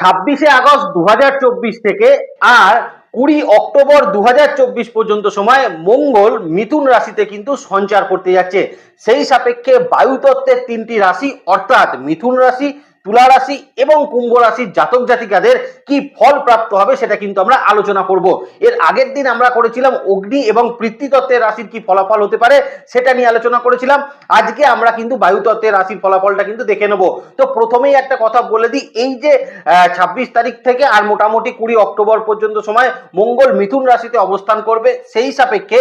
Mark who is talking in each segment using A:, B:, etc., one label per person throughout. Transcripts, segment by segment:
A: ছাব্বিশে আগস্ট দু হাজার চব্বিশ থেকে আর কুড়ি অক্টোবর দু হাজার চব্বিশ পর্যন্ত সময় মঙ্গল মিথুন রাশিতে কিন্তু সঞ্চার করতে যাচ্ছে। সেই সাপেক্ষে বায়ুতত্ত্বের তিনটি রাশি, অর্থাৎ মিথুন রাশি তুলা রাশি এবং কুম্ভ রাশির জাতক জাতিকাদের কি ফল প্রাপ্ত হবে সেটা কিন্তু আমরা আলোচনা করব। এর আগের দিন আমরা করেছিলাম অগ্নি এবং পৃথ্বীতত্ত্বের রাশির কি ফলাফল হতে পারে সেটা নিয়ে আলোচনা করেছিলাম। আজকে আমরা কিন্তু বায়ুতত্ত্বের রাশির ফলাফলটা কিন্তু দেখে নেব। তো প্রথমেই একটা কথা বলে দিই, এই যে ছাব্বিশ তারিখ থেকে আর মোটামুটি কুড়ি অক্টোবর পর্যন্ত সময় মঙ্গল মিথুন রাশিতে অবস্থান করবে। সেই সাপেক্ষে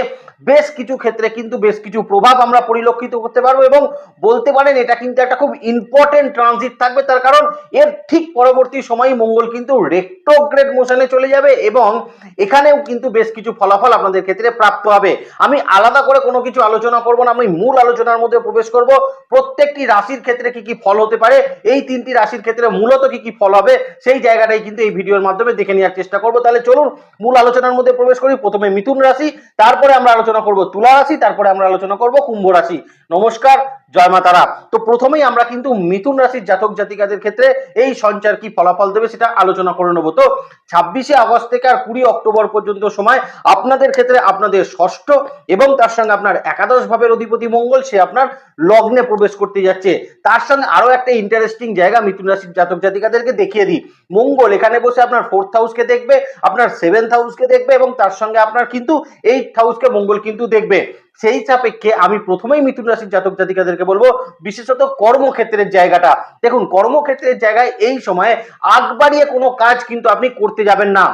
A: বেশ কিছু ক্ষেত্রে কিন্তু বেশ কিছু প্রভাব আমরা পরিলক্ষিত করতে পারব এবং বলতে পারেন এটা কিন্তু একটা খুব ইম্পর্টেন্ট ট্রানজিট থাকবে। তার কারণ এর ঠিক পরবর্তী সময় মঙ্গল কিন্তু রেক্টোগ্রেড মোশনে চলে যাবে এবং এখানেও কিন্তু বেশ কিছু ফলাফল আপনাদের ক্ষেত্রে প্রাপ্ত হবে। আমি আলাদা করে কোনো কিছু আলোচনা করব না, আমি মূল আলোচনার মধ্যে প্রবেশ করব। প্রত্যেকটি রাশির ক্ষেত্রে কি কি ফল হতে পারে, এই তিনটি রাশির ক্ষেত্রে মূলত কি কি ফল হবে, সেই জায়গাটাই কিন্তু এই ভিডিওর মাধ্যমে দেখে নেওয়ার চেষ্টা করব। তাহলে চলুন মূল আলোচনার মধ্যে প্রবেশ করি। প্রথমে মিথুন রাশি, তারপরে আমরা আলোচনা করব তুলা রাশি, তারপরে আমরা আলোচনা করব কুম্ভ রাশি। নমস্কার জয় মা তারা। তো প্রথমেই আমরা কিন্তু মিথুন রাশির জাতক জাতিকাদের ক্ষেত্রে এই সঞ্চার কি ফলাফল দেবে সেটা আলোচনা করে নেব। তো ছাব্বিশে আগস্ট থেকে আর কুড়ি অক্টোবর পর্যন্ত সময় আপনাদের ক্ষেত্রে আপনাদের ষষ্ঠ এবং তার সঙ্গে আপনার একাদশ ভাবের অধিপতি মঙ্গল, সে আপনার লগ্নে প্রবেশ করতে যাচ্ছে। তার সঙ্গে আরও একটা ইন্টারেস্টিং জায়গা মিথুন রাশির জাতক জাতিকাদেরকে দেখিয়ে দিই। মঙ্গল এখানে বসে আপনার ফোর্থ হাউসকে দেখবে, আপনার সেভেন্থ হাউসকে দেখবে এবং তার সঙ্গে আপনার কিন্তু এইট হাউসকে মঙ্গল কিন্তু দেখবে। সেই সাপেক্ষে আমি প্রথমেই মিথুন রাশির জাতক জাতিকাদেরকে বলব, বিশেষত কর্মক্ষেত্রের জায়গাটা। দেখুন, কর্মক্ষেত্রের জায়গায় এই সময়ে আগ বাড়িয়ে কোনো কাজ কিন্তু আপনি করতে যাবেন না।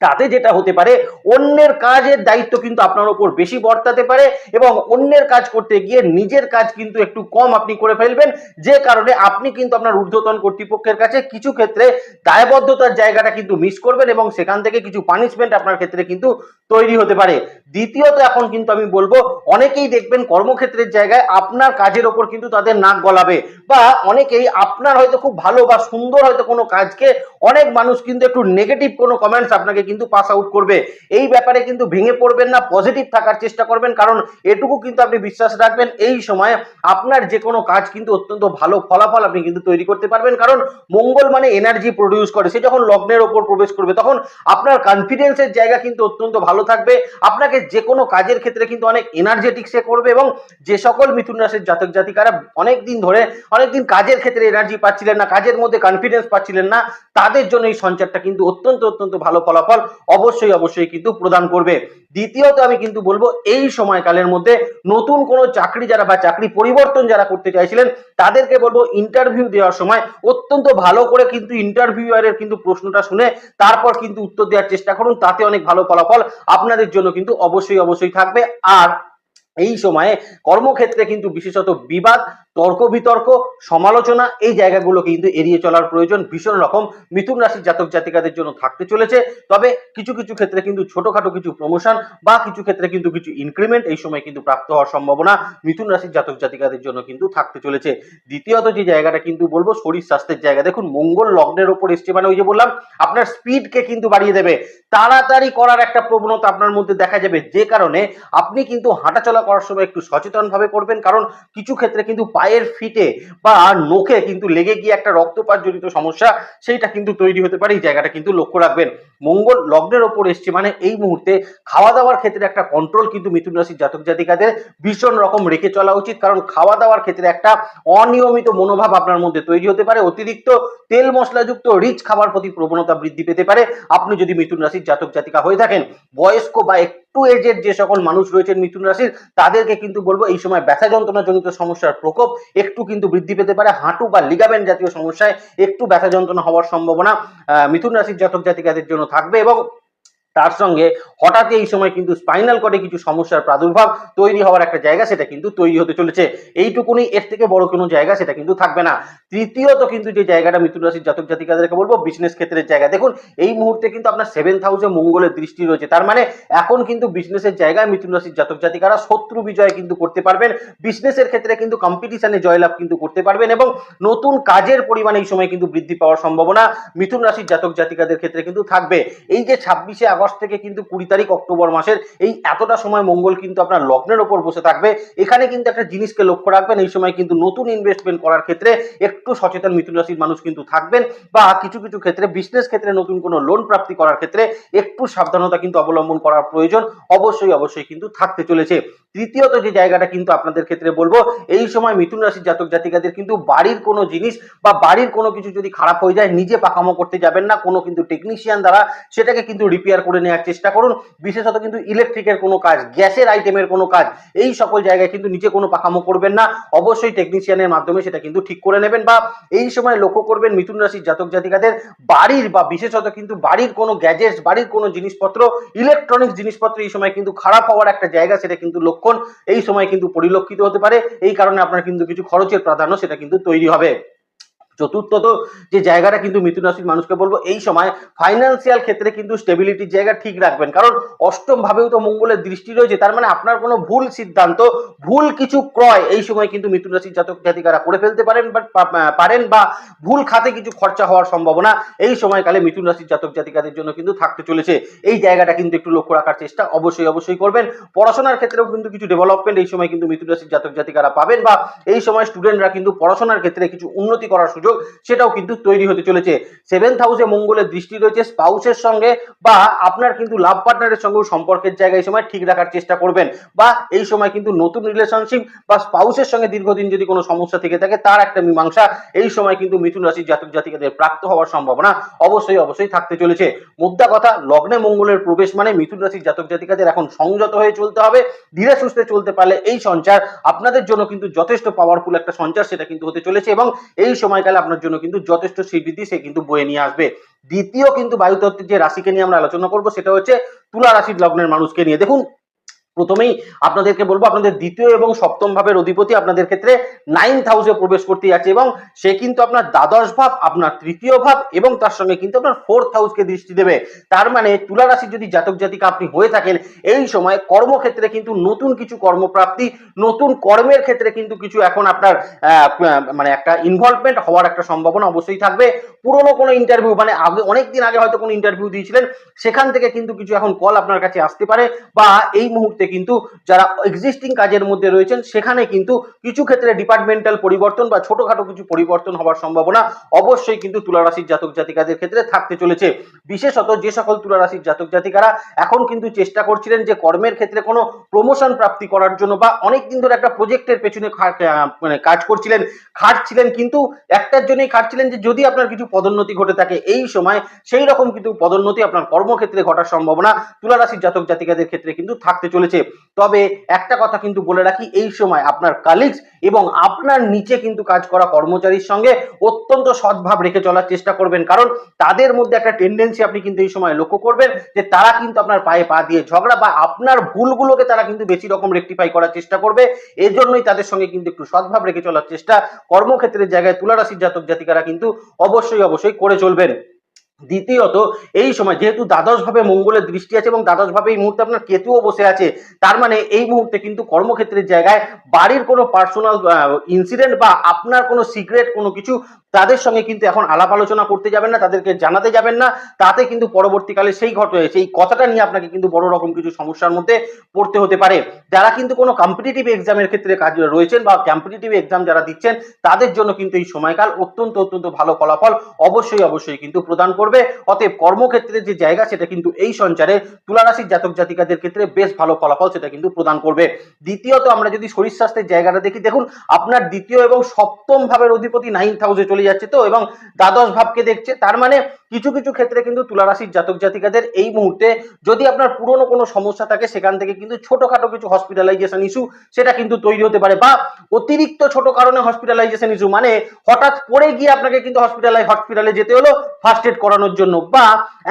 A: তাতে যেটা হতে পারে, অন্যের কাজের দায়িত্ব কিন্তু আপনার উপর বেশি বর্তাতে পারে এবং অন্যের কাজ করতে গিয়ে নিজের কাজ কিন্তু একটু কম আপনি করে ফেলবেন। যে কারণে আপনি কিন্তু আপনার ঊর্ধ্বতন কর্তৃপক্ষের কাছে কিছু ক্ষেত্রে দায়বদ্ধতার জায়গাটা কিন্তু মিস করবেন এবং সেখান থেকে কিছু পানিশমেন্ট আপনার ক্ষেত্রে কিন্তু তৈরি হতে পারে। দ্বিতীয়ত এখন কিন্তু আমি বলব, অনেকেই দেখবেন কর্মক্ষেত্রের জায়গায় আপনার কাজের ওপর কিন্তু তাদের নাক গলাবে বা অনেকেই আপনার হয়তো খুব ভালো বা সুন্দর হয়তো কোনো কাজকে অনেক মানুষ কিন্তু একটু নেগেটিভ কোনো কমেন্টস আপনাকে কিন্তু পাস আউট করবে। এই ব্যাপারে কিন্তু ভেঙে পড়বেন না পজিটিভ থাকার চেষ্টা করবেন, কারণ এটুকু কিন্তু আপনি বিশ্বাস রাখবেন, এই সময় আপনার যে কোনো কাজ কিন্তু অত্যন্ত ভালো ফলাফল আপনি কিন্তু তৈরি করতে পারবেন, কারণ মঙ্গল মানে এনার্জি প্রডিউস করে, সে যখন লগ্নের ওপর প্রবেশ করবে, তখন আপনার কনফিডেন্সের জায়গা কিন্তু অত্যন্ত ভালো থাকবে, আপনাকে যে কোনো কাজের ক্ষেত্রে কিন্তু অনেক এনার্জেটিক সে করবে, এবং যে সকল মিথুন রাশির জাতক জাতিকারা অনেক দিন ধরে, অনেক দিন কাজের ক্ষেত্রে এনার্জি পাচ্ছিলেন না, কাজের মধ্যে কনফিডেন্স পাচ্ছিলেন না, তাদের জন্য এই সঞ্চারটা কিন্তু অত্যন্ত অত্যন্ত ভালো ফলাফল অবশ্যই অবশ্যই কিন্তু প্রদান করবে। দ্বিতীয়ত আমি কিন্তু বলব, এই সময়কালের মধ্যে নতুন কোনো চাকরি যারা বা চাকরি পরিবর্তন যারা করতে চাইছিলেন, তাদেরকে বলব ইন্টারভিউ দেওয়ার সময় অত্যন্ত ভালো করে কিন্তু ইন্টারভিউয়ারের কিন্তু প্রশ্নটা শুনে তারপর কিন্তু উত্তর দেওয়ার চেষ্টা করুন, তাতে অনেক ভালো ফলাফল আপনাদের জন্য কিন্তু অবশ্যই অবশ্যই থাকবে। আর এই সময়ে কর্মক্ষেত্রে কিন্তু বিশেষত বিবাদ তর্ক বিতর্ক, সমালোচনা, এই জায়গাগুলো কিন্তু এড়িয়ে চলার প্রয়োজন ভীষণ রকম। মিথুন রাশির জাতক জাতিকাদের জন্য থাকতে চলেছে। তবে কিছু কিছু ক্ষেত্রে কিন্তু ছোটখাটো কিছু প্রমোশন বা কিছু ক্ষেত্রে কিন্তু কিছু ইনক্রিমেন্ট এই সময় কিন্তু প্রাপ্ত হওয়ার সম্ভাবনা মিথুন রাশির জাতক জাতিকাদের জন্য কিন্তু থাকতে চলেছে। দ্বিতীয়ত যে জায়গাটা কিন্তু বলব, শরীর স্বাস্থ্যের জায়গা। দেখুন, মঙ্গল লগ্নের ওপর এসছে মানে ওই যে বললাম, আপনার স্পিডকে কিন্তু বাড়িয়ে দেবে। তাড়াতাড়ি করার একটা প্রবণতা আপনার মধ্যে দেখা যাবে। যে কারণে আপনি কিন্তু হাঁটাচলা করার সময় একটু সচেতনভাবে করবেন। কারণ কিছু ক্ষেত্রে কিন্তু পায়ের ফিটে বা নোখে কিন্তু লেগে গিয়ে একটা রক্তপাত জনিত সমস্যা, সেইটা কিন্তু তৈরি হতে পারে। এই জায়গাটা কিন্তু লক্ষ্য রাখবেন। মঙ্গল লগ্নের ওপর এসছে মানে এই মুহূর্তে খাওয়া দাওয়ার ক্ষেত্রে একটা কন্ট্রোল কিন্তু মিথুন রাশির জাতক জাতিকাদের ভীষণ রকম রেখে চলা উচিত। কারণ খাওয়া দাওয়ার ক্ষেত্রে একটা অনিয়মিত মনোভাব আপনার মধ্যে তৈরি হতে পারে। অতিরিক্ত তেল মশলাযুক্ত রিচ খাবার প্রতি প্রবণতা বৃদ্ধি পেতে পারে। আপনি যদি মিথুন রাশির জাতক জাতিকা হয়ে থাকেন, বয়স্ক বা একটু এজের যে সকল মানুষ রয়েছেন মিথুন রাশির, তাদেরকে কিন্তু বলব এই সময় ব্যথা যন্ত্রণা জনিত সমস্যার প্রকোপ একটু কিন্তু বৃদ্ধি পেতে পারে। হাঁটু বা লিগামেন্ট জাতীয় সমস্যায় একটু ব্যথা যন্ত্রণা হওয়ার সম্ভাবনা মিথুন রাশির জাতক জাতিকাদের জন্য থাকবে এবং তার সঙ্গে হঠাৎই এই সময় কিন্তু স্পাইনাল কর্ডে কিছু সমস্যার প্রাদুর্ভাব তৈরি হওয়ার একটা জায়গা সেটা কিন্তু তৈরি হতে চলেছে। এইটুকুনি এর থেকে বড় কোনো জায়গা সেটা কিন্তু থাকবে না। তৃতীয়ত কিন্তু যে জায়গাটা মিথুন রাশির জাতক জাতিকাদেরকে বলব বিজনেস ক্ষেত্রের জায়গা। দেখুন, এই মুহূর্তে কিন্তু আপনার সেভেন্থ হাউসে মঙ্গলের দৃষ্টি রয়েছে। তার মানে এখন কিন্তু বিজনেসের জায়গায় মিথুন রাশির জাতক জাতিকারা শত্রু বিজয় কিন্তু করতে পারবেন। বিজনেসের ক্ষেত্রে কিন্তু কম্পিটিশনে জয়লাভ কিন্তু করতে পারবেন এবং নতুন কাজের পরিমাণ এই সময় কিন্তু বৃদ্ধি পাওয়ার সম্ভাবনা মিথুন রাশির জাতক জাতিকাদের ক্ষেত্রে কিন্তু থাকবে। এই যে ছাব্বিশে আগস্ট দশ থেকে কিন্তু কুড়ি তারিখ অক্টোবর মাসের এই এতটা সময় মঙ্গল কিন্তু আপনার লগ্নের ওপর বসে থাকবে। এখানে কিন্তু একটা জিনিসকে লক্ষ্য রাখবেন, এই সময় কিন্তু নতুন ইনভেস্টমেন্ট করার ক্ষেত্রে একটু সচেতন মিথুন রাশির মানুষ কিন্তু থাকবেন বা কিছু কিছু ক্ষেত্রে বিজনেস ক্ষেত্রে নতুন কোনো লোন প্রাপ্তি করার ক্ষেত্রে একটু সাবধানতা কিন্তু অবলম্বন করার প্রয়োজন অবশ্যই অবশ্যই কিন্তু থাকতে চলেছে। তৃতীয়ত যে জায়গাটা কিন্তু আপনাদের ক্ষেত্রে বলব, এই সময় মিথুন রাশির জাতক জাতিকাদের কিন্তু বাড়ির কোনো জিনিস বা বাড়ির কোনো কিছু যদি খারাপ হয়ে যায়, নিজে পাকামো করতে যাবেন না, কোনো কিন্তু টেকনিশিয়ান দ্বারা সেটাকে কিন্তু রিপেয়ার করে নেওয়ার চেষ্টা করুন। বিশেষত কিন্তু ইলেকট্রিকের কোনো কাজ, গ্যাসের আইটেমের কোনো কাজ, এই সকল জায়গায় কিন্তু নিজে কোনো পাকামো করবেন না। অবশ্যই টেকনিশিয়ানের মাধ্যমে সেটা কিন্তু ঠিক করে নেবেন বা এই সময় লক্ষ্য করবেন মিথুন রাশির জাতক জাতিকাদের বাড়ির বা বিশেষত কিন্তু বাড়ির কোনো গ্যাজেটস বাড়ির কোনো জিনিসপত্র ইলেকট্রনিক্স জিনিসপত্র এই সময় কিন্তু খারাপ হওয়ার একটা জায়গা সেটা কিন্তু লক্ষণ, এই সময় কিন্তু পরিলক্ষিত হতে পারে। এই কারণে আপনার কিন্তু কিছু খরচের প্রাধান্য সেটা কিন্তু তৈরি হবে। চতুর্থত যে জায়গাটা কিন্তু মিথুন রাশির মানুষকে বলব, এই সময় ফাইন্যান্সিয়াল ক্ষেত্রে কিন্তু স্টেবিলিটির জায়গা ঠিক রাখবেন। কারণ অষ্টম ভাবেও তো মঙ্গলের দৃষ্টি রয়েছে, তার মানে আপনার কোনো ভুল সিদ্ধান্ত, ভুল কিছু ক্রয় এই সময় কিন্তু মিথুন রাশির জাতক জাতিকারা করে ফেলতে পারেন পারেন বা ভুল খাতে কিছু খরচা হওয়ার সম্ভাবনা এই সময়কালে মিথুন রাশির জাতক জাতিকাদের জন্য কিন্তু থাকতে চলেছে। এই জায়গাটা কিন্তু একটু লক্ষ্য রাখার চেষ্টা অবশ্যই অবশ্যই করবেন। পড়াশোনার ক্ষেত্রেও কিন্তু কিছু ডেভেলপমেন্ট এই সময় কিন্তু মিথুন রাশির জাতক জাতিকারা পাবেন বা এই সময় স্টুডেন্টরা কিন্তু পড়াশোনার ক্ষেত্রে কিছু উন্নতি করার সুযোগ সেটাও কিন্তু তৈরি হতে চলেছে। সেভেন্থ হাউসে মঙ্গলের দৃষ্টি রয়েছে স্পাউসের সঙ্গে বা আপনার কিন্তু লাভ পার্টনারের সঙ্গেও সম্পর্কের জায়গায় সময় ঠিক রাখার চেষ্টা করবেন বা এই সময় কিন্তু নতুন রিলেশনশিপ বা স্পাউসের সঙ্গে দীর্ঘদিন যদি কোনো সমস্যা থেকে থাকে, তার একটা মীমাংসা এই সময় কিন্তু মিথুন রাশির জাতক জাতিকাদের প্রাপ্ত হওয়ার সম্ভাবনা অবশ্যই অবশ্যই থাকতে চলেছে। মুদ্রা কথা, লগ্নে মঙ্গলের প্রবেশ মানে মিথুন রাশির জাতক জাতিকাদের এখন সংযত হয়ে চলতে হবে, ধীরে সুস্থে চলতে পারলে এই সঞ্চার আপনাদের জন্য কিন্তু যথেষ্ট পাওয়ারফুল একটা সঞ্চার সেটা কিন্তু হতে চলেছে এবং এই সময়কালে আপনার জন্য কিন্তু যথেষ্ট স্বীকৃতি, সে কিন্তু বয়ে নিয়ে আসবে। দ্বিতীয় কিন্তু বায়ুতত্ত্বের যে রাশিকে নিয়ে আমরা আলোচনা করব, সেটা হচ্ছে তুলা রাশির লগ্নের মানুষকে নিয়ে। দেখুন প্রথমেই আপনাদেরকে বলব, আপনাদের দ্বিতীয় এবং সপ্তম ভাবের অধিপতি আপনাদের ক্ষেত্রে নাইন্থ হাউসে প্রবেশ করতে যাচ্ছে এবং সে কিন্তু আপনার দ্বাদশ ভাব, আপনার তৃতীয় ভাব এবং তার সঙ্গে কিন্তু আপনার ফোর্থ হাউসকে দৃষ্টি দেবে। তার মানে তুলা রাশির যদি জাতক জাতিকা আপনি হয়ে থাকেন, এই সময় কর্মক্ষেত্রে কিন্তু নতুন কিছু কর্মপ্রাপ্তি, নতুন কর্মের ক্ষেত্রে কিন্তু কিছু এখন আপনার মানে একটা ইনভলভমেন্ট হওয়ার একটা সম্ভাবনা অবশ্যই থাকবে। পুরনো কোনো ইন্টারভিউ মানে আগে অনেক দিন আগে হয়তো কোনো ইন্টারভিউ দিয়েছিলেন, সেখান থেকে কিন্তু কিছু এখন কল আপনার কাছে আসতে পারে বা এই মুহূর্তে কিন্তু যারা এক্সিস্টিং কাজের মধ্যে রয়েছেন, সেখানে কিন্তু কিছু ক্ষেত্রে ডিপার্টমেন্টাল পরিবর্তন বা ছোটখাটো কিছু পরিবর্তন হওয়ার সম্ভাবনা অবশ্যই কিন্তু তুলা রাশির জাতক জাতিকাদের ক্ষেত্রে থাকতে চলেছে। বিশেষত যে সকল তুলা রাশির জাতক জাতিকারা এখন কিন্তু চেষ্টা করছিলেন যে কর্মের ক্ষেত্রে কোনো প্রমোশন প্রাপ্তি করার জন্য বা অনেক দিন ধরে একটা প্রজেক্টের পেছনে মানে কাজ করছিলেন, খাটছিলেন কিন্তু একটার জন্যই খাটছিলেন যে যদি আপনার কিছু পদোন্নতি ঘটে থাকে, এই সময় সেই রকম কিন্তু পদোন্নতি আপনার কর্মক্ষেত্রে ঘটার সম্ভাবনা তুলা রাশির জাতক জাতিকাদের ক্ষেত্রে কিন্তু থাকতে চলেছে। তবে একটা কথা কিন্তু বলে রাখি, এই সময় আপনার কালিগস এবং আপনার নিচে কিন্তু কাজ করা কর্মচারীর সঙ্গে অত্যন্ত সদ্ভাব রেখে চলার চেষ্টা করবেন। কারণ তাদের মধ্যে একটা টেন্ডেন্সি আপনি কিন্তু এই সময় লক্ষ্য করবেন যে তারা কিন্তু আপনার পায়ে পা দিয়ে ঝগড়া বা আপনার ভুলগুলোকে তারা কিন্তু বেশি রকম রেকটিফাই করার চেষ্টা করবে। এর জন্যই তাদের সঙ্গে কিন্তু একটু সদ্ভাব রেখে চলার চেষ্টা। কর্মক্ষেত্রের জায়গায় তুলা রাশির জাতক জাতিকারা কিন্তু অবশ্যই অবশ্যই করে চলবেন। দ্বিতীয়ত, এই সময় যেহেতু দ্বাদশভাবে মঙ্গলের দৃষ্টি আছে এবং দ্বাদশভাবে এই মুহূর্তে আপনার কেতুও বসে আছে, তার মানে এই মুহূর্তে কিন্তু কর্মক্ষেত্রের জায়গায় বাড়ির কোনো পার্সোনাল ইনসিডেন্ট বা আপনার কোনো সিক্রেট কোনো কিছু তাদের সঙ্গে কিন্তু এখন আলাপ আলোচনা করতে যাবেন না, তাদেরকে জানাতে যাবেন না, তাতে কিন্তু পরবর্তীকালে সেই ঘট সেই কথাটা নিয়ে আপনাকে কিন্তু বড় রকম কিছু সমস্যার মধ্যে পড়তে হতে পারে। যারা কিন্তু কোনো কম্পিটিটিভ এক্সামের ক্ষেত্রে কাজ রয়েছেন বা কম্পিটিটিভ এক্সাম যারা দিচ্ছেন, তাদের জন্য কিন্তু এই সময়কাল অত্যন্ত অত্যন্ত ভালো ফলাফল অবশ্যই অবশ্যই কিন্তু প্রদান করবে। অতএব কর্মক্ষেত্রের যে জায়গা, সেটা কিন্তু এই সঞ্চারে তুলারাশির জাতক জাতিকাদের ক্ষেত্রে বেশ ভালো ফলাফল সেটা কিন্তু প্রদান করবে। দ্বিতীয়ত আমরা যদি শরীর স্বাস্থ্যের জায়গাটা দেখি, দেখুন, আপনার দ্বিতীয় এবং সপ্তম ভাবের অধিপতি নাইন্থ হাউসে চলে যাচ্ছে তো এবং দ্বাদশ ভাবকে দেখছে। তার মানে কিছু কিছু ক্ষেত্রে কিন্তু তুলারাশির জাতক জাতিকাদের এই মুহূর্তে যদি আপনার পুরনো কোনো সমস্যা থাকে, সেখান থেকে কিন্তু ছোটখাটো কিছু হসপিটালাইজেশন ইস্যু সেটা কিন্তু তৈরি হতে পারে বা অতিরিক্ত ছোট কারণে হসপিটালাইজেশন ইস্যু মানে হঠাৎ পড়ে গিয়ে আপনাকে কিন্তু হসপিটালে হসপিটালে যেতে হলো ফার্স্ট এড করানোর জন্য বা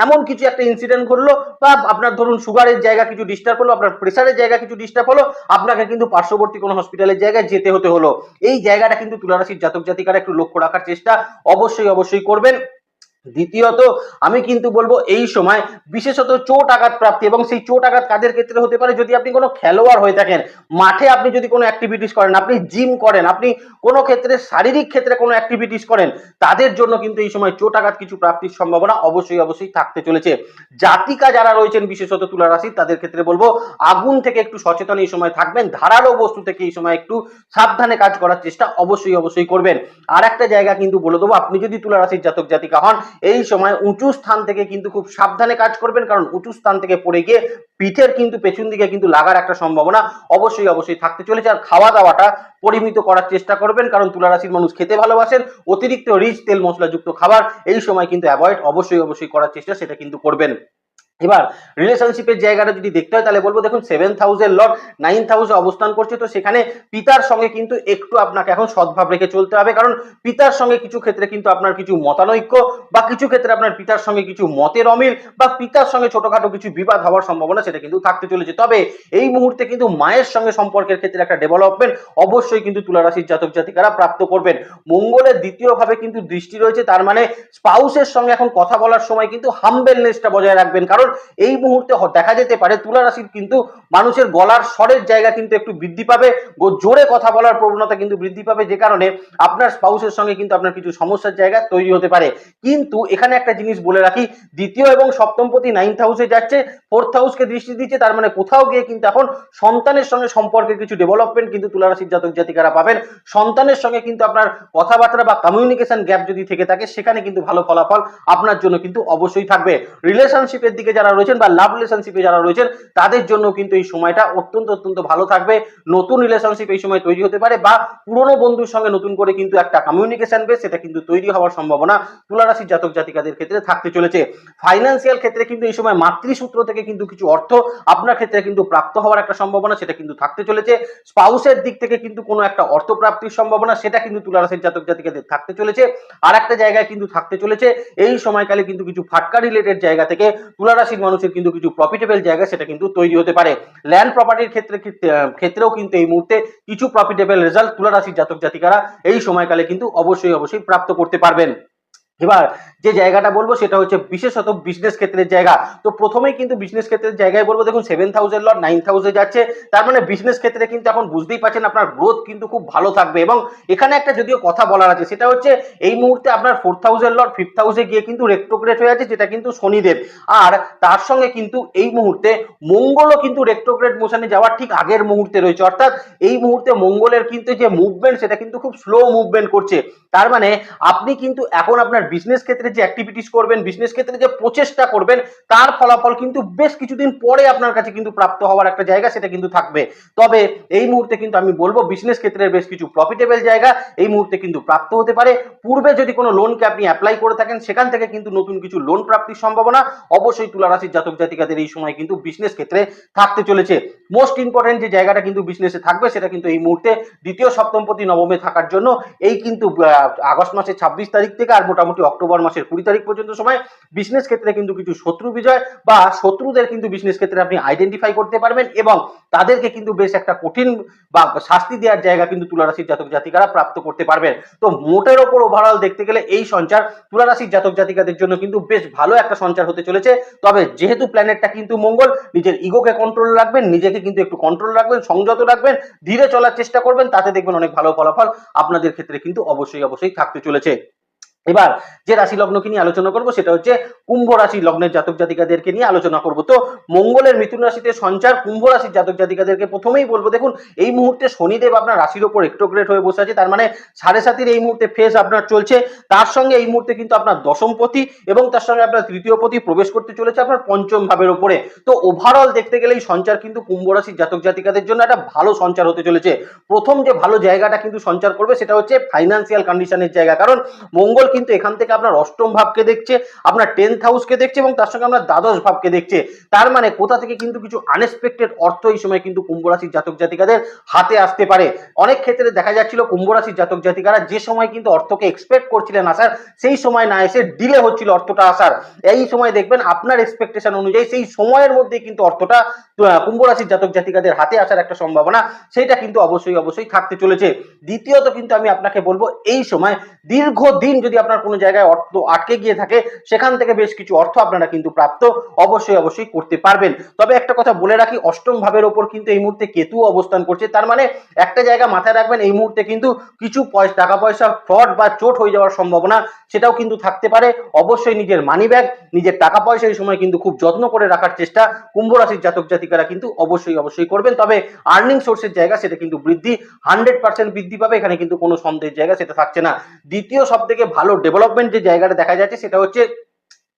A: এমন কিছু একটা ইনসিডেন্ট ঘটলো বা আপনার ধরুন সুগারের জায়গা কিছু ডিস্টার্ব হলো, আপনার প্রেশারের জায়গা কিছু ডিস্টার্ব হলো, আপনাকে কিন্তু পার্শ্ববর্তী কোনো হসপিটালের জায়গায় যেতে হতে হলো। এই জায়গাটা কিন্তু তুলারাশির জাতক জাতিকারা একটু লক্ষ্য রাখার চেষ্টা অবশ্যই অবশ্যই করবেন। দ্বিতীয়ত, আমি কিন্তু বলব এই সময় বিশেষত চোট আঘাত প্রাপ্তি এবং সেই চোট আঘাত কাদের ক্ষেত্রে হতে পারে? যদি আপনি কোনো খেলোয়াড় হয়ে থাকেন, মাঠে আপনি যদি কোনো অ্যাক্টিভিটিস করেন, আপনি জিম করেন, আপনি কোনো ক্ষেত্রে শারীরিক ক্ষেত্রে কোনো অ্যাক্টিভিটিস করেন, তাদের জন্য কিন্তু এই সময় চোট আঘাত কিছু প্রাপ্তির সম্ভাবনা অবশ্যই অবশ্যই থাকতে চলেছে। জাতিকা যারা রয়েছেন, বিশেষত তুলা রাশি, তাদের ক্ষেত্রে বলব আগুন থেকে একটু সচেতন এই সময় থাকবেন, ধারালো বস্তু থেকে এই সময় একটু সাবধানে কাজ করার চেষ্টা অবশ্যই অবশ্যই করবেন। আর একটা জায়গা কিন্তু বলে দেবো, আপনি যদি তুলা রাশির জাতক জাতিকা হন এই সময় উঁচু স্থান থেকে কিন্তু খুব সাবধানে কাজ করবেন, কারণ উঁচু স্থান থেকে পড়ে গিয়ে পিঠের কিন্তু পেছন দিকে কিন্তু লাগার একটা সম্ভাবনা অবশ্যই অবশ্যই থাকতে চলেছে। আর খাওয়া দাওয়াটা পরিমিত করার চেষ্টা করবেন, কারণ তুলারাশির মানুষ খেতে ভালোবাসেন। অতিরিক্ত রিচ তেল মশলাযুক্ত খাবার এই সময় কিন্তু অ্যাভয়েড অবশ্যই অবশ্যই করার চেষ্টা সেটা কিন্তু করবেন। এবার রিলেশনশিপের জায়গাটা যদি দেখতে হয়, তাহলে বলব দেখুন seven thousand lot nine thousand অবস্থান করছে। তো সেখানে পিতার সঙ্গে কিন্তু একটু আপনাকে এখন সদ্ভাব রেখে চলতে হবে। কারণ পিতার সঙ্গে কিছু ক্ষেত্রে কিন্তু আপনার কিছু মতানৈক্য বা কিছু ক্ষেত্রে আপনার পিতার সঙ্গে কিছু মতের অমিল বা পিতার সঙ্গে ছোটখাটো কিছু বিবাদ হওয়ার সম্ভাবনা, সেটা কিন্তু থাকতে চলেছে। তবে এই মুহূর্তে কিন্তু মায়ের সঙ্গে সম্পর্কের ক্ষেত্রে একটা ডেভেলপমেন্ট অবশ্যই কিন্তু তুলারাশির জাতক জাতিকারা প্রাপ্ত করবেন। মঙ্গলের দ্বিতীয় ভাবে কিন্তু দৃষ্টি রয়েছে, তার মানে স্পাউসের সঙ্গে এখন কথা বলার সময় কিন্তু হাম্বেলনেসটা বজায় রাখবেন। কারণ এই মুহূর্তে দেখা যেতে পারে তুলা রাশির কিন্তু মানুষের গলার স্বরের জায়গা কিন্তু একটু বৃদ্ধি পাবে জোরে কথা বলার প্রবণতা কিন্তু বৃদ্ধি পাবে, যে কারণে আপনার স্পাউসের সঙ্গে কিন্তু আপনার কিছু সমস্যার জায়গা তৈরি হতে পারে। কিন্তু এখানে একটা জিনিস বলে রাখি, দ্বিতীয় এবং সপ্তমপতি নাইন্থ হাউসে যাচ্ছে ফোর্থ হাউসকে দৃষ্টি দিচ্ছে, তার মানে কোথাও গিয়ে কিন্তু এখন সন্তানের সঙ্গে সম্পর্কের কিছু ডেভেলপমেন্ট কিন্তু তুলা রাশির জাতক জাতিকারা পাবেন। সন্তানের সঙ্গে কিন্তু আপনার কথাবার্তা বা কমিউনিকেশন গ্যাপ যদি থেকে থাকে, সেখানে কিন্তু ভালো ফলাফল আপনার জন্য কিন্তু অবশ্যই থাকবে। রিলেশনশিপের দিকে যারা রয়েছেন বা লাভ রিলেশনশিপে যারা রয়েছেন, তাদের জন্য কিন্তু এই সময়টা অত্যন্ত অত্যন্ত ভালো থাকবে। নতুন রিলেশনশিপ এই সময় তৈরি হতে পারে বা পুরনো বন্ধুর সঙ্গে নতুন করে কিন্তু একটা কমিউনিকেশন বেস সেটা কিন্তু তৈরি হওয়ার সম্ভাবনা তুলা রাশির জাতক জাতিকাদের ক্ষেত্রে থাকতে চলেছে। ফাইন্যান্সিয়াল ক্ষেত্রে কিন্তু এই সময় মাতৃসূত্র থেকে কিন্তু কিছু অর্থ আপনার ক্ষেত্রে কিন্তু প্রাপ্ত হওয়ার একটা সম্ভাবনা, সেটা কিন্তু থাকতে চলেছে। স্পাউসের দিক থেকে কিন্তু কোনো একটা অর্থ প্রাপ্তির সম্ভাবনা, সেটা কিন্তু তুলা রাশির জাতক জাতিকাদের থাকতে চলেছে। আর একটা জায়গায় কিন্তু থাকতে চলেছে, এই সময়কালে কিন্তু কিছু ফাটকা রিলেটেড জায়গা থেকে তুলা রাশির মানুষের কিন্তু কিছু প্রফিটেবল জায়গা সেটা কিন্তু তৈরি হতে পারে। ল্যান্ড প্রপার্টির ক্ষেত্রে ক্ষেত্রে- ক্ষেত্রেও কিন্তু এই মুহূর্তে কিছু প্রফিটেবল রেজাল্ট তুলা রাশির জাতক জাতিকারা এই সময়কালে কিন্তু অবশ্যই অবশ্যই প্রাপ্ত করতে পারবেন। এবার যে জায়গাটা বলব সেটা হচ্ছে বিশেষত বিজনেস ক্ষেত্রের জায়গা। তো প্রথমেই কিন্তু বিজনেস ক্ষেত্রের জায়গায় বলব, দেখুন seven thousand lot nine thousand যাচ্ছে। তার মানে বিজনেস ক্ষেত্রে কিন্তু এখন বুঝতেই পারছেন আপনার গ্রোথ কিন্তু খুব ভালো থাকবে। এবং এখানে একটা যদিও কথা বলার আছে, সেটা হচ্ছে এই মুহূর্তে আপনার ফোর থাউজেন্ড লট ফিফথ হাউসে গিয়ে কিন্তু রেক্টোগ্রেট হয়ে আছে, যেটা কিন্তু শনিদেব। আর তার সঙ্গে কিন্তু এই মুহূর্তে মঙ্গলও কিন্তু রেক্টোগ্রেট মোশনে যাওয়ার ঠিক আগের মুহূর্তে রয়েছে। অর্থাৎ এই মুহূর্তে মঙ্গলের কিন্তু যে মুভমেন্ট সেটা কিন্তু খুব স্লো মুভমেন্ট করছে। তার মানে আপনি কিন্তু এখন আপনার বিজনেস ক্ষেত্রে যে অ্যাক্টিভিটিস করবেন বিজনেস ক্ষেত্রে যে প্রচেষ্টা করবেন, তার ফলাফল কিন্তু বেশ কিছুদিন পরে আপনার কাছে কিন্তু প্রাপ্ত হওয়ার একটা জায়গা সেটা কিন্তু থাকবে। তবে এই মুহূর্তে কিন্তু আমি বলব বিজনেস ক্ষেত্রের বেশ কিছু প্রফিটেবল জায়গা এই মুহূর্তে কিন্তু প্রাপ্ত হতে পারে। পূর্বে যদি কোনো লোনকে আপনি অ্যাপ্লাই করে থাকেন, সেখান থেকে কিন্তু নতুন কিছু লোন প্রাপ্তির সম্ভাবনা অবশ্যই তুলা রাশির জাতক জাতিকাদের এই সময় কিন্তু বিজনেস ক্ষেত্রে থাকতে চলেছে। মোস্ট ইম্পর্টেন্ট যে জায়গাটা কিন্তু বিজনেসে থাকবে, সেটা কিন্তু এই মুহূর্তে দ্বিতীয়, সপ্তমপতি, নবমে থাকার জন্য এই কিন্তু আগস্ট মাসের ছাব্বিশ তারিখ থেকে আর মোটামুটি অক্টোবর মাসের কুড়ি তারিখ পর্যন্ত সময় বিজনেস ক্ষেত্রে কিন্তু কিছু শত্রু বিজয় বা শত্রুদের কিন্তু বিজনেস ক্ষেত্রে আপনি আইডেন্টিফাই করতে পারবেন এবং তাদেরকে কিন্তু বেশ একটা কঠিন বা শাস্তি দেওয়ার জায়গা কিন্তু তুলারাশির জাতক জাতিকারা প্রাপ্ত করতে পারবেন। তো মোটের ওপর ওভারঅল দেখতে গেলে এই সঞ্চার তুলারাশির জাতক জাতিকাদের জন্য কিন্তু বেশ ভালো একটা সঞ্চার হতে চলেছে। তবে যেহেতু প্ল্যানেটটা কিন্তু মঙ্গল, নিজের ইগোকে কন্ট্রোল রাখবেন, নিজেকে কিন্তু একটু কন্ট্রোল রাখবেন, সংযত রাখবেন, ধীরে চলার চেষ্টা করবেন, তাতে দেখবেন অনেক ভালো ফলাফল আপনাদের ক্ষেত্রে কিন্তু অবশ্যই অবশ্যই থাকতে চলেছে। এবার যে রাশি লগ্নকে নিয়ে আলোচনা করব সেটা হচ্ছে কুম্ভ রাশি লগ্নের জাতক জাতিকাদেরকে নিয়ে আলোচনা করব। তো মঙ্গলের মিথুন রাশিতে সঞ্চার কুম্ভ রাশির জাতক জাতিকাদেরকে প্রথমেই বলব, দেখুন এই মুহূর্তে শনিদেব আপনার রাশির ওপর একটোগ্রেট হয়ে বসে আছে, তার মানে সাড়ে সাতির এই মুহূর্তে ফেস আপনার চলছে। তার সঙ্গে এই মুহূর্তে কিন্তু আপনার দশম পতি এবং তার সঙ্গে আপনার তৃতীয় পতি প্রবেশ করতে চলেছে আপনার পঞ্চম ভাবের ওপরে। তো ওভারঅল দেখতে গেলে এই সঞ্চার কিন্তু কুম্ভ রাশির জাতক জাতিকাদের জন্য একটা ভালো সঞ্চার হতে চলেছে। প্রথম যে ভালো জায়গাটা কিন্তু সঞ্চার করবে সেটা হচ্ছে ফাইন্যান্সিয়াল কন্ডিশনের জায়গা, কারণ মঙ্গল কিন্তু এখান থেকে আপনার অষ্টম ভাবকে দেখছে আপনার টেন্থ হাউসকে দেখছে এবং তার সঙ্গে আপনার দ্বাদশ ভাবকে দেখছে। তার মানে কোথা থেকে কিন্তু কিছু আনএক্সপেক্টেড অর্থ এই সময় কিন্তু কুম্ভ রাশির জাতক জাতিকাদের হাতে আসতে পারে। অনেক ক্ষেত্রে দেখা যাচ্ছিল কুম্ভ রাশির জাতক জাতিকারা যে সময় কিন্তু অর্থকে এক্সপেক্ট করছিলেন আসার সেই সময় না এসে ডিলে হচ্ছিল অর্থটা আসার। এই সময় দেখবেন আপনার এক্সপেকটেশন অনুযায়ী সেই সময়ের মধ্যে কিন্তু অর্থটা আহ, কুম্ভ রাশির জাতক জাতিকাদের হাতে আসার একটা সম্ভাবনা সেটা কিন্তু অবশ্যই অবশ্যই থাকতে চলেছে। দ্বিতীয়ত কিন্তু আমি আপনাকে বলব এই সময় দীর্ঘদিন যদি আপনার কোনো জায়গায় অর্থ আটকে গিয়ে থাকে, সেখান থেকে বেশ কিছু অর্থ আপনারা কিন্তু প্রাপ্ত অবশ্যই অবশ্যই করতে পারবেন। তবে একটা কথা বলে রাখি, অষ্টম ভাবের ওপর কিন্তু এই মুহূর্তে কেতু অবস্থান করছে। তার মানে একটা জায়গা মাথায় রাখবেন, এই মুহূর্তে কিন্তু কিছু পয়সা টাকা পয়সা ফ্রড বা চোট হয়ে যাওয়ার সম্ভাবনা সেটাও কিন্তু থাকতে পারে। অবশ্যই নিজের মানি ব্যাগ নিজের টাকা পয়সা এই সময় কিন্তু খুব যত্ন করে রাখার চেষ্টা কুম্ভ রাশির জাতক জাতিকারা কিন্তু অবশ্যই অবশ্যই করবেন। তবে আর্নিং সোর্সের জায়গা সেটা কিন্তু বৃদ্ধি হান্ড্রেড পার্সেন্ট বৃদ্ধি পাবে, এখানে কিন্তু কোনো সন্দেহের জায়গা সেটা থাকছে না। দ্বিতীয় সব থেকে ভালো ডেভেলপমেন্ট যে জায়গাটা দেখা যাচ্ছে সেটা হচ্ছে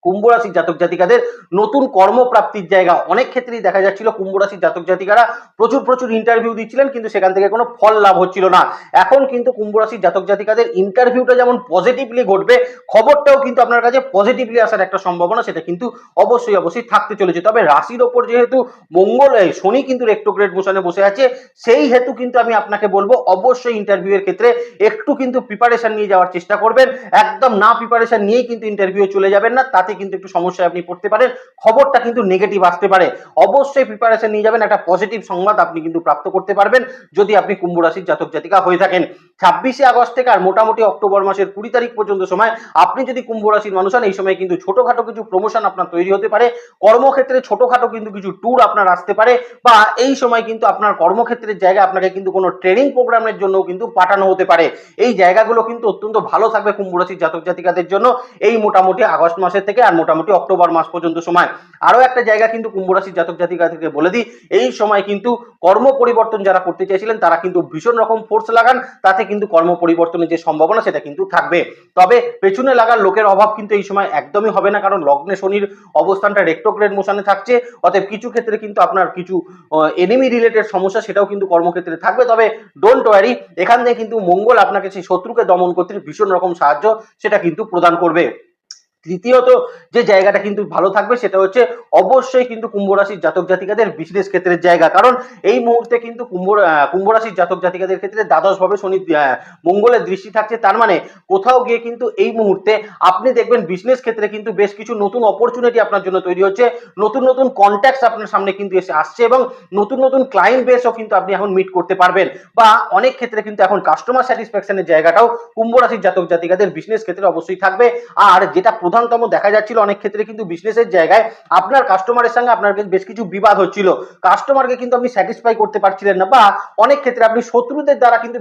A: কুম্ভ রাশির জাতক জাতিকাদের নতুন কর্মপ্রাপ্তির জায়গা। অনেক ক্ষেত্রেই দেখা যাচ্ছিল কুম্ভ রাশির জাতক জাতিকারা প্রচুর প্রচুর ইন্টারভিউ দিচ্ছিলেন, কিন্তু সেখান থেকে কোনো ফল লাভ হচ্ছিল না। এখন কিন্তু কুম্ভ রাশির জাতক জাতিকাদের ইন্টারভিউটা যেমন পজিটিভলি ঘটবে, খবরটাও কিন্তু আপনার কাছে পজিটিভলি আসার একটা সম্ভাবনা, সেটা কিন্তু অবশ্যই অবশ্যই থাকতে চলেছে। তবে রাশির ওপর যেহেতু মঙ্গল শনি কিন্তু রেক্টোগ্রেড মোশনে বসে আছে, সেই হেতু কিন্তু আমি আপনাকে বলব, অবশ্যই ইন্টারভিউ এর ক্ষেত্রে একটু কিন্তু প্রিপারেশন নিয়ে যাওয়ার চেষ্টা করবেন। একদম না প্রিপারেশন নিয়েই কিন্তু ইন্টারভিউ চলে যাবেন না, তাতে কিন্তু একটু সমস্যায় আপনি পড়তে পারেন। খবরটা কিন্তু নেগেটিভ আসতে পারে। অবশ্যই প্রিপারেশন নিয়ে যাবেন। একটা পজিটিভ সংবাদ আপনি কিন্তু প্রাপ্ত করতে পারবেন যদি আপনি কুম্ভ রাশির জাতক জাতিকা হয়ে থাকেন। ছাব্বিশে আগস্ট থেকে আর মোটামুটি অক্টোবর মাসের কুড়ি তারিখ পর্যন্ত সময় আপনি যদি কুম্ভ রাশির মানুষ হন, এই সময় কিন্তু ছোটখাটো কিছু প্রমোশন আপনার তৈরি হতে পারে। কর্মক্ষেত্রে ছোটখাটো কিন্তু কিছু ট্যুর আপনার আসতে পারে বা এই সময় কিন্তু আপনার কর্মক্ষেত্রের জায়গায় আপনাকে কিন্তু কোনো ট্রেনিং প্রোগ্রামের জন্য কিন্তু পাঠানো হতে পারে। এই জায়গাগুলো কিন্তু অত্যন্ত ভালো থাকবে কুম্ভ রাশির জাতক জাতিকাদের জন্য। এই মোটামুটি আগস্ট মাসের থেকে আর মোটামুটি অক্টোবর মাস পর্যন্ত সময়। আরও একটা জায়গা কিন্তু কুম্ভ রাশির জাতক জাতিকা থেকে বলে দিই, এই সময় কিন্তু কর্ম পরিবর্তন যারা করতে চাইছিলেন তারা কিন্তু ভীষণ রকম ফোর্স লাগান, তাতে কিন্তু কর্ম পরিবর্তনের যে সম্ভাবনা, সেটা কিন্তু থাকবে। তবে পেছনে লাগার লোকের অভাব কিন্তু এই সময় একদমই হবে না, কারণ লগ্নে শনির অবস্থানটা রেক্টোগ্রেড মোশনে থাকছে। অতএব কিছু ক্ষেত্রে কিন্তু আপনার কিছু এনিমি রিলেটেড সমস্যা, সেটাও কিন্তু কর্মক্ষেত্রে থাকবে। তবে ডোন্ট ওয়ারি এখান থেকে কিন্তু মঙ্গল আপনাকে সেই শত্রুকে দমন করতে ভীষণ রকম সাহায্য, সেটা কিন্তু প্রদান করবে। তৃতীয়ত যে জায়গাটা কিন্তু ভালো থাকবে সেটা হচ্ছে অবশ্যই কিন্তু কুম্ভ রাশির জাতক জাতিকাদের বিজনেস ক্ষেত্রের জায়গা। কারণ এই মুহূর্তে কিন্তু কুম্ভ কুম্ভ রাশির জাতক জাতিকাদের ক্ষেত্রে দ্বাদশ ভাবে শনি মঙ্গলের দৃষ্টি থাকছে। তার মানে কোথাও গিয়ে কিন্তু এই মুহূর্তে আপনি দেখবেন বিজনেস ক্ষেত্রে কিন্তু বেশ কিছু নতুন অপরচুনিটি আপনার জন্য তৈরি হচ্ছে। নতুন নতুন কন্ট্যাক্টস আপনার সামনে কিন্তু এসে আসছে এবং নতুন নতুন ক্লায়েন্ট বেসও কিন্তু আপনি এখন মিট করতে পারবেন বা অনেক ক্ষেত্রে কিন্তু এখন কাস্টমার স্যাটিসফ্যাকশনের জায়গাটাও কুম্ভ রাশির জাতক জাতিকাদের বিজনেস ক্ষেত্রে অবশ্যই থাকবে। আর যেটা প্রধানতম দেখা যাচ্ছিল অনেক ক্ষেত্রে কিন্তু বিজনেসের জায়গায় আপনার কাস্টমারের সঙ্গে আপনার বেশ কিছু বিবাদ হচ্ছিল। কাস্টমারকে কিন্তু আপনি স্যাটিসফাই করতে পারছিলেন না বা অনেক ক্ষেত্রে আপনি শত্রুদের দ্বারা কিন্তু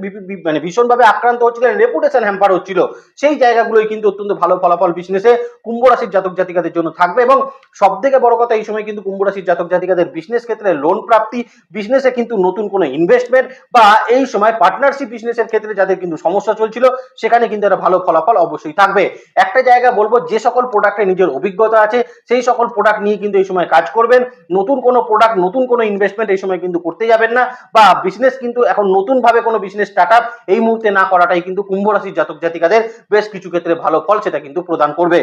A: মানে ভীষণভাবে আক্রান্ত হচ্ছিলেন রেপুটেশন হ্যাম্পার হচ্ছিল। সেই জায়গাগুলোই কিন্তু অত্যন্ত ভালো ফলাফল বিজনেসে কুম্ভ রাশির জাতক জাতিকাদের জন্য থাকবে এবং সব থেকে বড় কথা এই সময় কিন্তু কুম্ভ রাশির জাতক জাতিকাদের বিজনেস ক্ষেত্রে লোন প্রাপ্তি বিজনেসে কিন্তু নতুন কোনো ইনভেস্টমেন্ট বা এই সময় পার্টনারশিপ বিজনেসের ক্ষেত্রে যাদের কিন্তু সমস্যা চলছিল, সেখানে কিন্তু একটা ভালো ফলাফল অবশ্যই থাকবে। একটা জায়গা বলব যে সকল প্রোডাক্টে নিজের অভিজ্ঞতা আছে, সেই সকল প্রোডাক্ট নিয়ে কিন্তু এই সময় কাজ করবেন। নতুন কোনো প্রোডাক্ট নতুন কোনো ইনভেস্টমেন্ট এই সময় কিন্তু করতে যাবেন না। বা বিজনেস কিন্তু এখন নতুনভাবে কোনো বিজনেস স্টার্ট আপ এই মুহূর্তে না করাটাই কিন্তু কুম্ভ রাশির জাতক জাতিকাদের বেশ কিছু ক্ষেত্রে ভালো ফল, সেটা কিন্তু প্রদান করবে।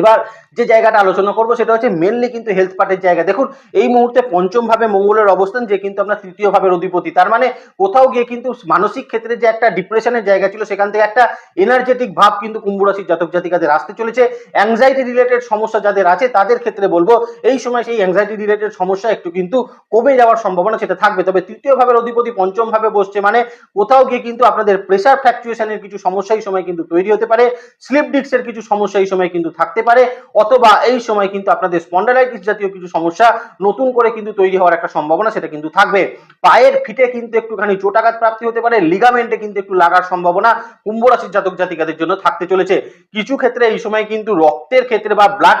A: এবার যে জায়গাটা আলোচনা করব সেটা হচ্ছে মেনলি কিন্তু হেলথ পার্টের জায়গা। দেখুন, এই মুহূর্তে পঞ্চম ভাবে মঙ্গলের অবস্থান, যে কিন্তু আপনার তৃতীয় ভাবের অধিপতি। তার মানে কোথাও গিয়ে কিন্তু মানসিক ক্ষেত্রে যে একটা ডিপ্রেশনের জায়গা ছিল, সেখান থেকে একটা এনার্জেটিক ভাব কিন্তু কুম্ভ রাশির জাতক জাতিকাদের আসতে চলেছে। অ্যাংজাইটি রিলেটেড সমস্যা যাদের আছে, তাদের ক্ষেত্রে বলব, এই সময় সেই অ্যাংজাইটি রিলেটেড সমস্যা একটু কিন্তু কমে যাওয়ার সম্ভাবনা সেটা থাকবে। তবে তৃতীয় ভাবের অধিপতি পঞ্চম ভাবে বসছে মানে কোথাও গিয়ে কিন্তু আপনাদের প্রেশার ফ্ল্যাকচুয়েশনের কিছু সমস্যা এই সময় কিন্তু তৈরি হতে পারে। স্লিপ ডিস্কের কিছু সমস্যা এই সময় কিন্তু থাকতে পারে, অথবা এই সময় কিন্তু আপনাদের স্পন্ডালাইটিস জাতীয় কিছু সমস্যা নতুন করে কিন্তু তৈরি হওয়ার একটা সম্ভাবনা সেটা কিন্তু থাকবে। পায়ের ফিটে কিন্তু একটুখানি চোটাঘাত প্রাপ্তি হতে পারে লিগামেন্টে কিন্তু একটু লাগার সম্ভাবনা কুম্ভ রাশির জাতক জাতিকাদের জন্য থাকতে চলেছে। কিছু ক্ষেত্রে এই সময় কিন্তু রক্তের ক্ষেত্রে বা ব্লাড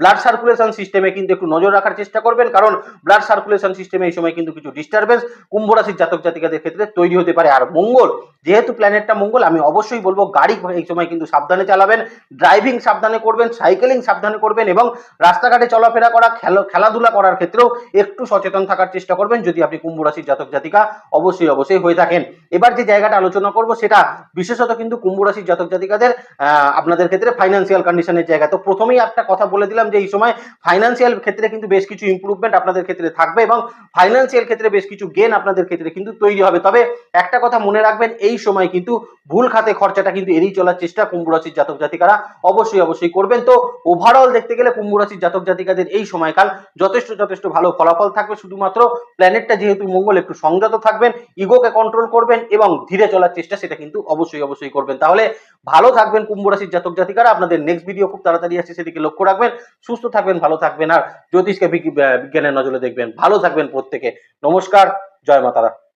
A: ব্লাড সার্কুলেশন সিস্টেমে কিন্তু একটু নজর রাখার চেষ্টা করবেন, কারণ ব্লাড সার্কুলেশন সিস্টেমে এই সময় কিন্তু কিছু ডিস্টারবেন্স কুম্ভ রাশির জাতক জাতিকাদের ক্ষেত্রে তৈরি হতে পারে। আর মঙ্গল, যেহেতু প্ল্যানেটটা মঙ্গল, আমি অবশ্যই বলব গাড়ি এই সময় কিন্তু সাবধানে চালাবেন ড্রাইভিং সাবধানে করবেন সাইকেলিং সাবধানে করবেন এবং রাস্তাঘাটে চলাফেরা করা, খেলা খেলাধুলা করার ক্ষেত্রেও একটু সচেতন থাকার চেষ্টা করবেন যদি আপনি কুম্ভ রাশির জাতক জাতিকা, অবশ্যই অবশ্যই হয়ে থাকেন। এবার যে জায়গাটা আলোচনা করব সেটা বিশেষত কিন্তু কুম্ভ রাশির জাতক জাতিকাদের আপনাদের ক্ষেত্রে ফাইন্যান্সিয়াল কন্ডিশনের জায়গা। তো প্রথমেই একটা কথা বলে দিলাম যে এই সময় ফাইন্যান্সিয়াল ক্ষেত্রে কিন্তু বেশ কিছু ইমপ্রুভমেন্ট আপনাদের ক্ষেত্রে থাকবে এবং ফাইন্যান্সিয়াল ক্ষেত্রে বেশ কিছু গেন আপনাদের ক্ষেত্রে কিন্তু তৈরি হবে। তবে একটা কথা মনে রাখবেন, এই সময় কিন্তু ভুল খাতে খরচাটা কিন্তু এড়িয়ে চলার চেষ্টা কুম্ভ রাশির জাতক জাতিকারা। অবশ্যই অবশ্যই করবেন। তো ওভারঅল দেখতে গেলে কুম্ভ রাশির জাতক জাতিকাদের এই সময়কাল যথেষ্ট যথেষ্ট ভালো ফলাফল থাকবে। শুধুমাত্র প্ল্যানেটটা যেহেতু মঙ্গল, একটু সংযত থাকবেন ইগোকে কন্ট্রোল করবেন এবং ধীরে চলার চেষ্টা সেটা কিন্তু অবশ্যই অবশ্যই করবেন। তাহলে ভালো থাকবেন কুম্ভ রাশির জাতক জাতিকারা। আপনাদের নেক্সট ভিডিও খুব তাড়াতাড়ি আসছে, সেদিকে লক্ষ্য রাখবেন। সুস্থ থাকবেন, ভালো থাকবেন। আর জ্যোতিষকে বিজ্ঞ- বিজ্ঞানের নজরে দেখবেন। ভালো থাকবেন প্রত্যেকে। নমস্কার, জয় মাতারা।